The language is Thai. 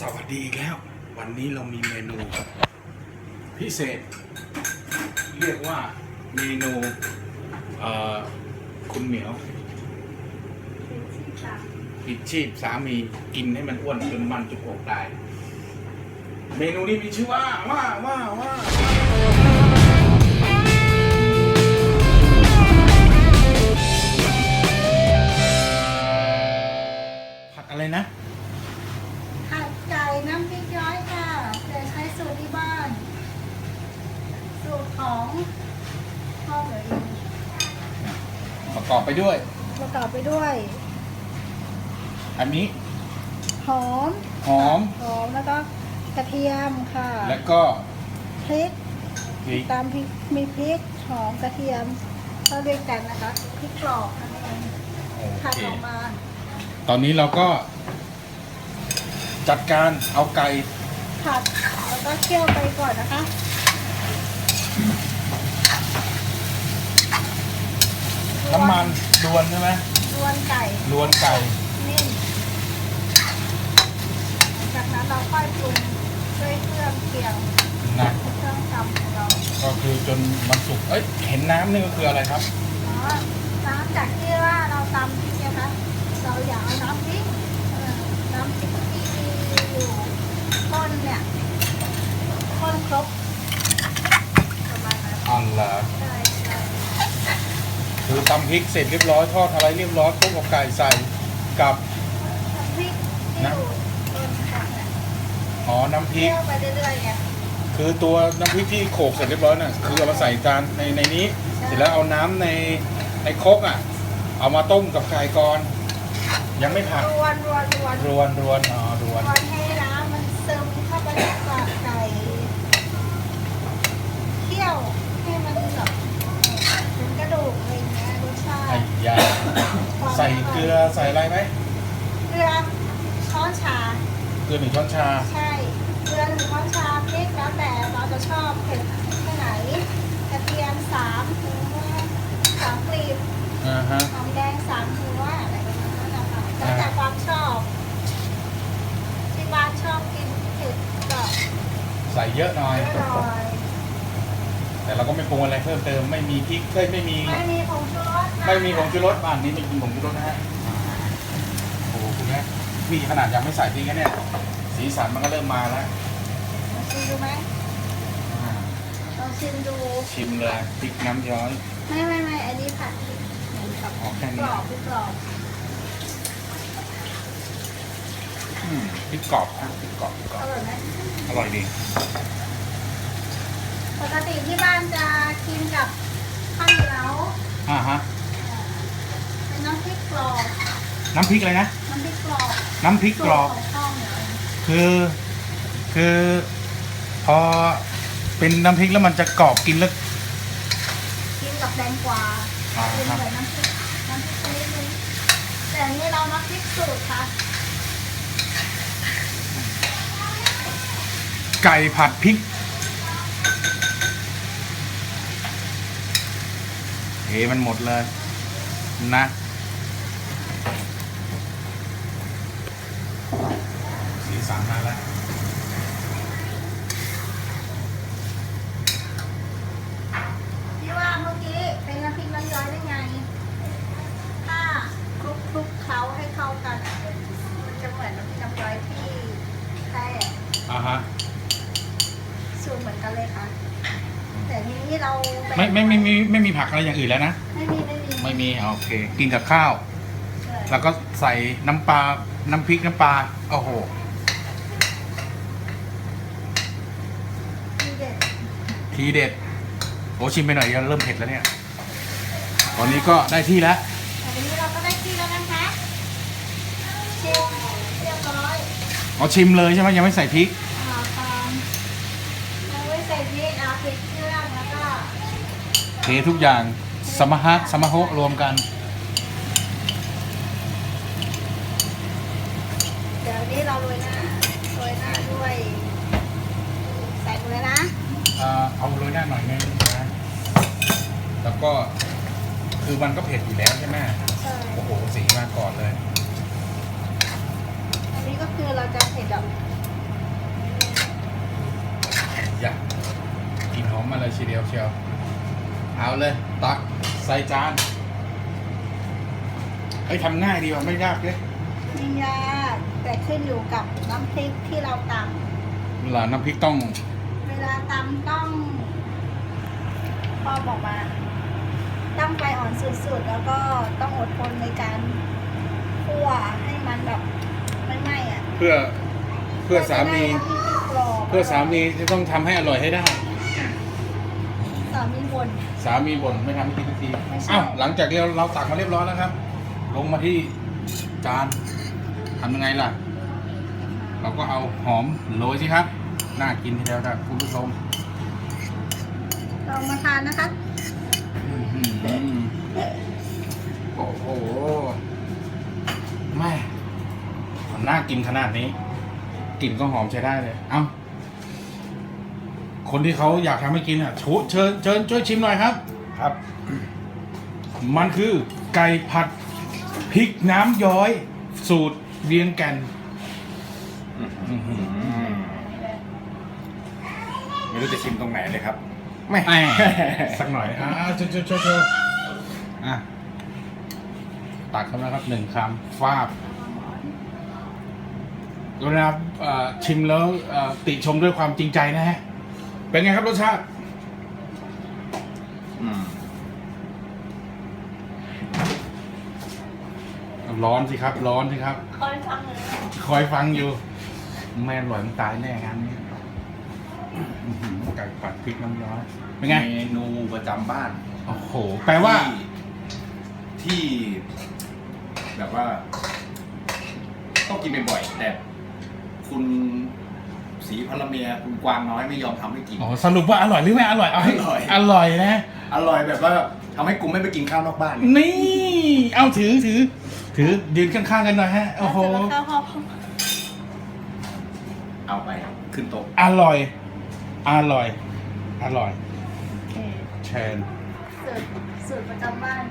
สวัสดีอีกแล้ว วันนี้เรามีเมนู พิเศษ เรียกว่าเมนูเอ่อคุณเหมียวผิดชีพสามีกินให้มันอ้วนจนมันจุกอกตาย เมนูนี้มีชื่อว่าว่าว่าว่าผัดอะไรนะผัดไก่ น้ำพริกย้อยค่ะจะใช้สูตรที่บ้าน สูตรของพ่อเหมยประกอบไปด้วย ประกอบไปด้วย อันนี้หอมหอมหอมแล้วก็กระเทียมค่ะ แล้วก็พริกพริกตามพริกมีพริกหอมกระเทียมเข้าด้วยกันนะคะพริกกรอบนั่นเองโอผัดเคออกมา ตอนนี้เราก็ จัดการเอาไก่ผัดแล้วก็เคี่ยวไปก่อนนะคะ น้ำมันรวนใช่ไหมรวนไก่รวนไก่นิ่มจากนั้นเราค่อยปรุงด้วยเครื่องเคียงนะเครื่องทำของเราก็คือจนมันสุกเอ้ยเห็นน้ำนี่ก็คืออะไรครับอ๋อน้ำจากที่ว่าเราตำพริกเนี่ยคะเราอยากเอาน้ำพริกเอ่อน้ำพริกที่มี อยู่ข้นเนี่ยข้นครบประมาณนั้นอันละใช่ใช่คือตำพริกเสร็จเรียบร้อยทอดอะไรเรียบร้อยคลุกกับไก่ใส่กับน้ำพริกที่อยู่ต้นก่อนเนี่ยอ๋อ น้ำพริเคี่ก ยวไปเรื่อยๆไงคือตัวน้ำพริกที่โขลกเสร็จเรียบร้อยน่ะคือเอามาใส่จานในในนี้ เสร็จแล้วเอาน้ำในในครกอะ เอามาต้มกับไก่ก่อน ยังไม่ผัดรวนรวนรวนรวนรวนอ๋อรรวนวนให้น้ำมันซึ มเข้าไปในปากไก่เคี่ยวให้มันแบบถึงกระดูกอะไรอย่างเงี้ยรสชาไอ้ติยาใส่เกลือใส่อะไรไหมเกลือช้อนชา เกลือหนึ่งช้อนชา ใช่เกลือหนึ่งช้อนชาพริกแล้วแต่เราจะชอบเผ็ดแค่ไหนกระเทียมสามถึงสามกลีบอ่าฮะ หอมแดงสามหัวอะไรประมาณนั้นนะคะแล้วแต่ความชอบที่บ้านชอบกินเผ็ดก็ ใส่เยอะหน่อยเยอะหน่อยแต่เราก็ไม่ปรุงอะไรเพิ่มเติมไม่มีพริกเอ้ยไม่มี ไม่มีผงชูรสนะไม่มีผงชูรสบ้านนี้ไม่มีผงชูรสนะฮะอ่าโอ้โหคุณแม่นี่ขนาดยังไม่ใส่พริกนะเนี่ย สีสันมันก็เริ่มมาแล้วลองชิมดูไหมอ่าลองชิมดู ชิมเลยพริกน้ำย้อยไม่ไม่ไม่อันนี้ผัดเหมือนกับอ๋อแค่กนี้รอบกรอบอืมพริกกรอบครับพริกกรอบพริกกรออบร่อยไหม อร่อยดีปกติที่บ้านจะกินกับข้าวเหนียวอ่าฮะเป็นน้ำพริกกรอบน้ำพริกอะไรนะน้ำพริกกรอบน้ำพริกกรอบ สูตของข้าวเหนียวคือคือพอเป็นน้ำพริกแล้วมันจะกรอบกินแล้วกินกับแตงกวาอ่าเป็นครับเหมือนน้ำพริกน้ำพริกชนิดนึงแต่อันนี้เราน้ำพริกสูตรค่ะ ไก่ผัดพริกเฮ้มันหมดเลย นะสีสันมาแล้วที่ว่าเมื่อกี้เป็นน้ำพริกน้ำย้อยได้ไง ถ้าคลุกคลุกๆเคล้าให้เข้ากันอะมันจะเหมือนน้ำพริกน้ำย้อยที่แท้อ่าฮะ สูตรเหมือนกันเลยค่ะ แต่ทีนี้เราแบ่งไม่ไม่ไม่มีไม่มีผักอะไรอย่างอื่นแล้วนะ ไม่มีไม่มีไม่มีโอเค กินกับข้าว ใช่แล้วก็ใส่น้ำปลา น้ำพริกน้ำปลา โอ้โหทีเด็ดทีเด็ด โอ้ชิมไปหน่อยยังเริ่มเผ็ดแล้วเนี่ย ตอนนี้ก็ได้ที่แล้ว แต่ทีนี้เราก็ได้ที่แล้วนะคะชิมเรียบร้อยเอาชิมเลยใช่ไหมยังไม่ใส่พริก เททุกอย่างสมฮักสมโฮกรวมกันเดี๋ยวนี้เราโรยหน้าโรยหน้าด้วย ใส่เลยนะ เออเอาโรยหน้าหน่อยนึงนะแล้วก็คือมันก็เผ็ดอยู่แล้วใช่ไหมโอ้โหสีมาก่อนเลย อันนี้ก็คือเราจะเผ็ดแบบอยากกลินหอมมาเลยชีเดียวเชียว เอาเลย ตักใส่จานเฮ้ยทำง่ายดีว่ะไม่ยากเลยไม่ยากแต่ขึ้นอยู่กับน้ำพริกที่เราตหลานน้ำพริกต้องำเวลาตำต้องพ่อบอกมาต้องไฟอ่อนสุดๆ แล้วก็ต้องอดทนในการคั่วให้มันแบบไม่ไหม้อะเพื่อเพื่อสามีจะได้น้ำพริกที่กรอบเพื่อสามีจะต้องทำให้อร่อยให้ได้สามีบ่นสามีบ่นไม่ทำให้กินทันทีไม่ใช่อ้าวหลังจากเราเราตักมาเรียบร้อยแล้วครับ ลงมาที่จานทำยังไงล่ะ เราก็เอาหอมโรยสิครับ น่ากินทีเดียวครับคุณผู้ชมลองมาทานนะคะอื้อหือโอ้โหแม่มันน่ากินขนาดนี้กลิ่นก็หอมใช้ได้เลย เอ้า คนที่เขาอยากทำให้กินอะชูเชิญเชิญช่วยชิมหน่อยครับ ครับ มันคือไก่ผัดพริกน้ำย้อย สูตรเวียงแก่นอื้อหือไม่รู้จะชิมตรงไหนเลยครับแม่ สักหน่อยอ่าโชว์โชว์โชว์โชว์อะตักเข้ามาครับหนึ่งคำฟาบเวลาเอ่อชิมแล้วเอ่อติชมด้วยความจริงใจนะฮะ เป็นไงครับรสชาติอืมร้อนสิครับ ร้อนสิครับ คอยฟังเลยคอยฟังอยู่ แม่อร่อยมันตายแน่งานนี้อื้อหือไก่ผัดพริกน้ำย้อยเป็นไง เมนูประจำบ้าน โอ้โห แปลว่า ที่ที่แบบว่า ต้องกินบ่อยๆแต่คุณ สีพลเมียคุณกวางน้อยไม่ยอมทำให้กิน อ๋อสรุปว่าอร่อยหรือไม่อร่อยเอาให้อร่อย อร่อยนะ อร่อยแบบว่าทำให้กูไม่ไปกินข้าวนอกบ้าน นี่เอาถือถือ ถือยืนข้างๆกันหน่อยฮะโอ้โหจะมาเข้าห้องเอาไปขึ้นโต๊ะอร่อย อร่อย อร่อย โอเคเชิญ สูตรสูตรประจำบ้าน